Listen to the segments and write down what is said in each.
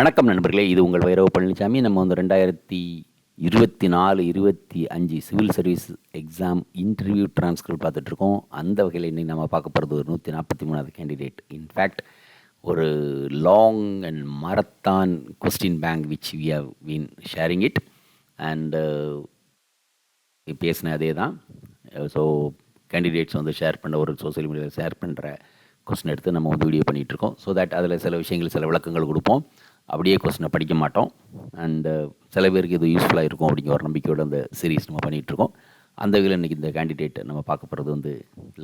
வணக்கம் நண்பர்களே இது உங்கள் வைரவ பழனிசாமி நம்ம வந்து ரெண்டாயிரத்தி இருபத்தி நாலு இருபத்தி அஞ்சு civil service exam interview transcript பார்த்துட்ருக்கோம். அந்த வகையில் இன்றைக்கி நம்ம பார்க்க போகிறது ஒரு நூற்றி நாற்பத்தி மூணாவது கேண்டிடேட் இன்ஃபேக்ட் ஒரு long and marathon question bank which we have been sharing it and பேசின அதே தான். ஸோ கேண்டிடேட்ஸ் வந்து ஷேர் பண்ண ஒரு சோஷியல் மீடியாவில் ஷேர் பண்ணுற கொஸ்டின் எடுத்து நம்ம வந்து வீடியோ பண்ணிகிட்ருக்கோம் ஸோ தட் அதில் சில விஷயங்கள் சில விளக்கங்கள் கொடுப்போம். அப்படியே கொஸ்டினை படிக்க மாட்டோம். அண்டு uh, சில பேருக்கு இது யூஸ்ஃபுல்லாக இருக்கும் அப்படிங்கிற ஒரு நம்பிக்கையோட அந்த சீரீஸ் நம்ம பண்ணிகிட்ருக்கோம் அந்த வகையில் இன்றைக்கி இந்த கேண்டிடேட் நம்ம பார்க்க போகிறது வந்து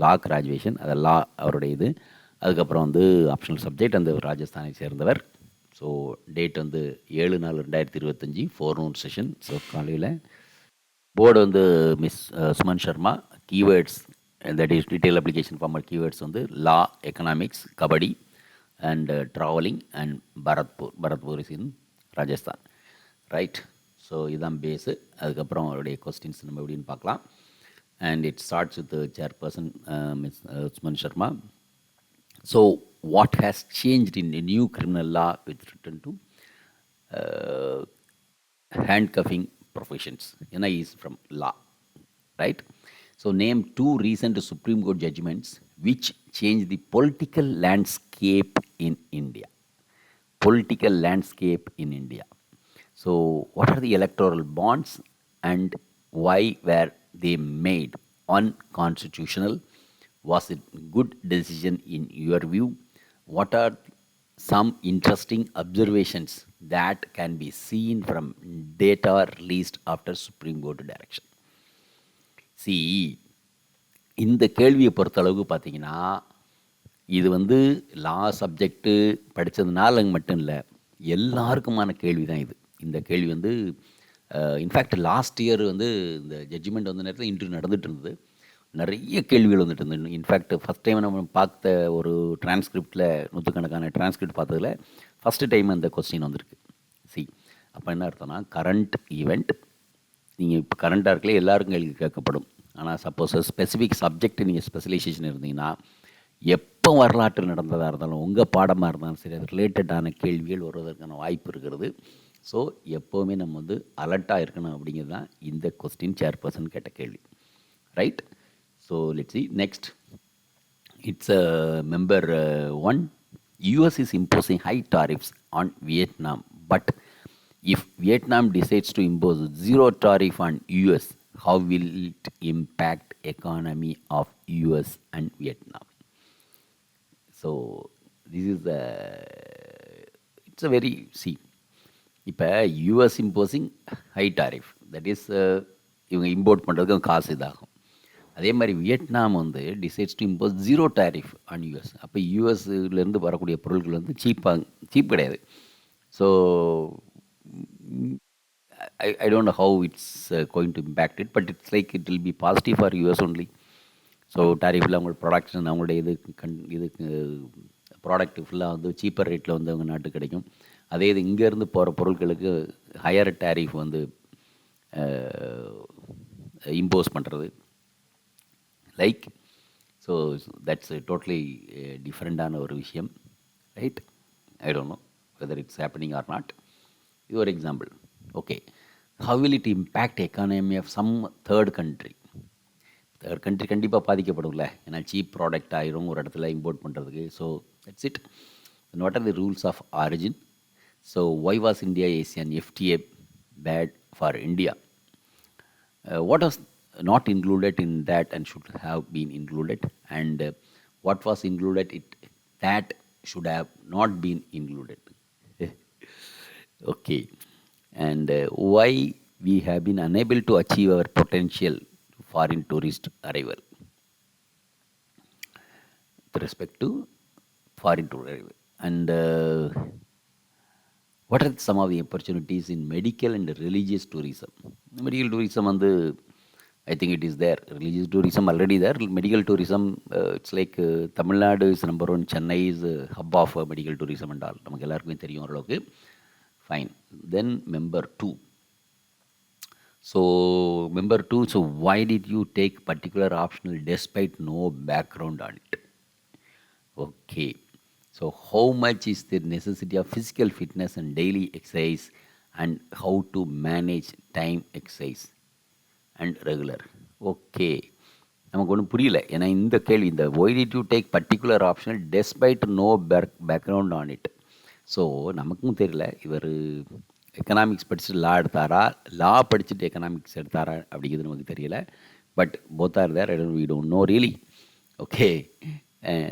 லா கிராஜுவேஷன் அது லா அவருடைய இது. அதுக்கப்புறம் வந்து ஆப்ஷனல் சப்ஜெக்ட் அந்த ராஜஸ்தானை சேர்ந்தவர். ஸோ டேட் வந்து ஏழு நாலு ரெண்டாயிரத்தி இருபத்தஞ்சி ஃபோர் நூன் செஷன் ஸோ காலையில் போர்டு வந்து miss Suman Sharma keywords that is detail application former keywords வந்து law economics kabaddi and travelling and Bharatpur Bharatpur is in Rajasthan right so இதுதான் பேஸு அதுக்கப்புறம் அவருடைய கொஸ்டின்ஸ் நம்ம எப்படின்னு பார்க்கலாம். And it starts with chairperson miss Usman Sharma so what has change in new criminal law with written to handcuffing provisions ஏன்னா is from law right So name two recent Supreme Court judgments which change the political landscape in India. Political landscape in India. So what are the electoral bonds and why were they made unconstitutional? Was it good decision in your view? What are some interesting observations that can be seen from data released after Supreme Court direction. See, இந்த கேள்வியை பொறுத்தளவுக்கு பார்த்தீங்கன்னா இது வந்து லா subject படித்ததுனால மட்டும் இல்லை எல்லாருக்குமான கேள்வி தான் இது. இந்த கேள்வி வந்து இன்ஃபேக்ட் லாஸ்ட் இயர் வந்து இந்த ஜட்ஜ்மெண்ட் வந்த நேரத்தில் இன்டர்வியூ நடந்துட்டு இருந்தது. நிறைய கேள்விகள் வந்துட்டு இருந்தது. இன்ஃபேக்ட் ஃபஸ்ட் டைம் நம்ம பார்த்த ஒரு டிரான்ஸ்கிரிப்டில் நூற்றுக்கணக்கான டிரான்ஸ்கிரிப்ட் பார்த்ததில் ஃபஸ்ட்டு டைம் அந்த கொஸ்டின் வந்திருக்கு. சி அப்போ என்ன அர்த்தம்னா கரண்ட் ஈவெண்ட் நீங்கள் இப்போ கரண்ட்டாக இருக்கல எல்லாருக்கும் கேள்வி கேட்கப்படும். ஆனால் சப்போஸ் ஸ்பெசிஃபிக் சப்ஜெக்ட் நீங்கள் ஸ்பெஷலைசேஷன் இருந்தீங்கன்னா எப் இப்போ வரலாற்று நடந்ததாக இருந்தாலும் உங்கள் பாடமாக இருந்தாலும் சரி அது ரிலேட்டடான கேள்விகள் வருவதற்கான வாய்ப்பு இருக்கிறது. ஸோ எப்போவுமே நம்ம வந்து அலர்ட்டாக இருக்கணும் அப்படிங்கிறது தான் இந்த கொஸ்டின் சேர்பர்சன் கேட்ட கேள்வி. Right so let see next it's a member one US is imposing high tariffs on Vietnam but if Vietnam decides to impose zero tariff on US how will it impact economy of US and Vietnam so this is the it's a very see இப்போ US imposing high tariff that is இவங்க import பண்ணுறதுக்கு காசு இதாகும். அதே மாதிரி Vietnam வந்து decides to impose zero tariff on US அப்போ யூஎஸ்லேருந்து வரக்கூடிய பொருட்கள் வந்து சீப்பாக சீப் கிடையாது. So I I don't how it's going to impact it but it's like it will be positive for US only so டாரிஃபில் அவங்களோட ப்ராடக்ஷன் அவங்களுடைய இது கண் இதுக்கு ப்ராடக்ட் ஃபுல்லாக வந்து சீப்பர் ரேட்டில் வந்து அவங்க நாட்டு கிடைக்கும். அதே இது இங்கேருந்து போகிற பொருட்களுக்கு ஹையர் டேரிஃப் வந்து இம்போஸ் பண்ணுறது லைக் ஸோ தட்ஸ் டோட்டலி டிஃப்ரெண்ட்டான ஒரு விஷயம். Right I don't know whether it's happening or not இது ஒரு example okay how will it impact economy of some third country country கண்டிப்பாக பாதிக்கப்படும்ல ஏன்னா சீப் ப்ராடக்ட் ஆயிரும் ஒரு இடத்துல இம்போர்ட் பண்ணுறதுக்கு so that's it what are the rules of origin so why was India ASEAN FTA bad for India what was not included in that and should have been included and what was included it that should have not been included okay and uh, why we have been unable to achieve our foreign tourist arrival with respect to foreign tourist arrival and uh, what are some of the opportunities in medical and religious tourism medical tourism வந்து i think it is there religious tourism already there medical tourism uh, it's like uh, Tamil Nadu is number one chennai is a hub of uh, medical tourism and all நமக்கு எல்லாருக்குமே தெரியும் ஓரளவுக்கு fine then member two so member two so why did you take particular optional despite no background on it? Okay. So how much is the necessity of physical fitness and daily exercise and how to manage time exercise and regular okay நமக்கு ஒன்றும் புரியல. ஏன்னா இந்த கேள்வி இந்த why did you take particular optional despite no back background on it so நமக்கும் தெரியல. இவர் எக்கனாமிக்ஸ் படிச்சுட்டு லா எடுத்தாரா? லா படிச்சுட்டு எக்கனாமிக்ஸ் எடுத்தாரா அப்படிங்கிறது நமக்கு தெரியல. But both are there we don't know really okay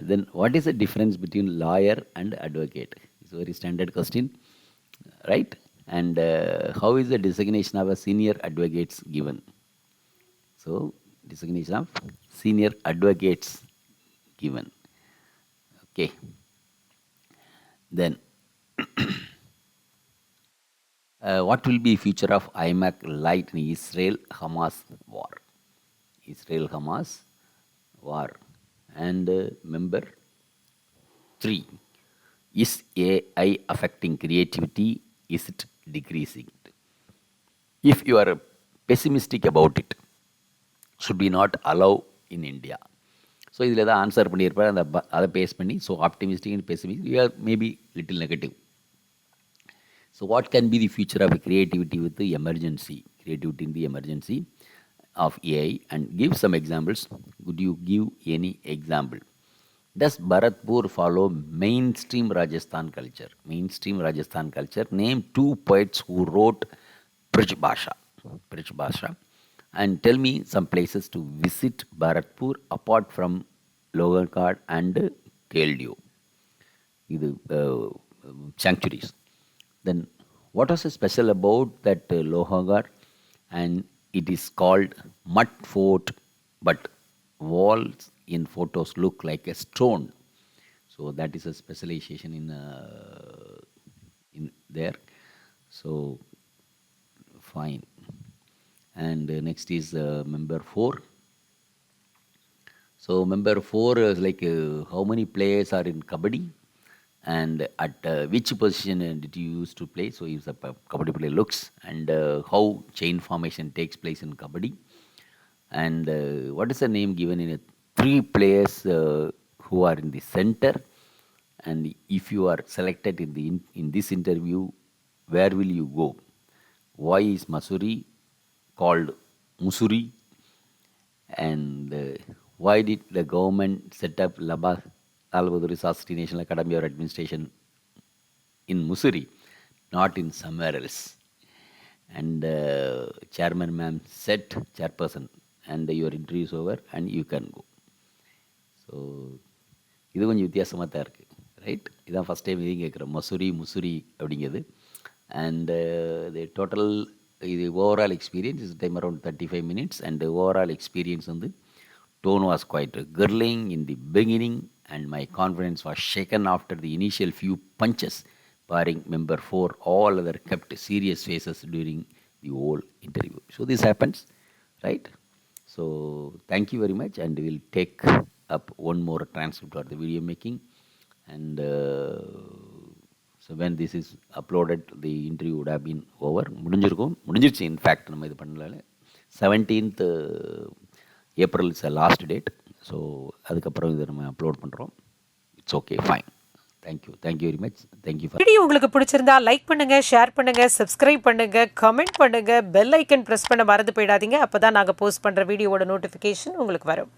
then what is the difference between lawyer and advocate it's very standard question right and how is the designation of a senior advocates given so designation of senior advocates given. Okay. Then what will be future of imac light in israel hamas war israel hamas war and uh, member 3 is ai affecting creativity is it decreasing if you are pessimistic about it should be not allow in India. So இதில் தான் answer பண்ணியிருப்பார் அந்த ப- அதை base பண்ணி so optimistic and pessimistic you are maybe little negative so, what can be the future of creativity with the emergency? Creativity in the emergency of AI and give some examples. Could you give any example? Does Bharatpur follow mainstream Rajasthan culture? Mainstream Rajasthan culture. Name two poets who wrote Brij Bhasha. And tell me some places to visit Bharatpur apart from Logan Card and Keldio. இது uh, sanctuaries then what was special about that uh? And it is called mud fort, but walls in photos look like a stone. So that is a specialization in uh, in there. So fine. And uh, next is uh, member four. So member four is like uh, how many players are in kabaddi, and at uh, which position uh, did you use to play? So if the kabaddi player looks, and uh, how chain formation takes place in kabaddi, and uh, what is the name given in it? Three players uh, who are in the center, and if you are selected in the in, in this interview, where will you go? Why is Masuri called Musuri? and uh, why did the government set up Laba Bahadur Shastri national academy of administration in Mussoorie not in somewhere else and chairman ma'am said chairperson and your interviews over and you can go so இது கொஞ்சம் வித்தியாசமாக தான் இருக்குது right இதான் first time இதையும் கேட்குறோம் மசூரி முசுரி அப்படிங்கிறது and இது டோட்டல் இது overall experience is time around thirty five minutes and overall experience வந்து tone was quite gruelling in the beginning and my confidence was shaken after the initial few punches barring member 4 all other kept serious faces during the whole interview so this happens right so thank you very much and we'll take up one more transcript or the video making and uh, so when this is uploaded the interview would have been over முடிஞ்சிருக்கும் முடிஞ்சிருச்சு in fact நம்ம இது பண்ணல seventeenth April is last date so அதுக்கப்புறம் இதை நம்ம upload பண்ணுறோம் it's okay fine thank you thank you very much thank you for video உங்களுக்கு பிடிச்சிருந்தா லைக் பண்ணுங்க ஷேர் பண்ணுங்க சப்ஸ்கிரைப் பண்ணுங்க கமெண்ட் பண்ணுங்க பெல் ஐக்கன் ப்ரெஸ் பண்ண மறந்து போயிடாதீங்க. அப்போ தான் நாங்கள் போஸ்ட் பண்ணுற வீடியோவோட நோட்டிஃபிகேஷன் உங்களுக்கு வரும்.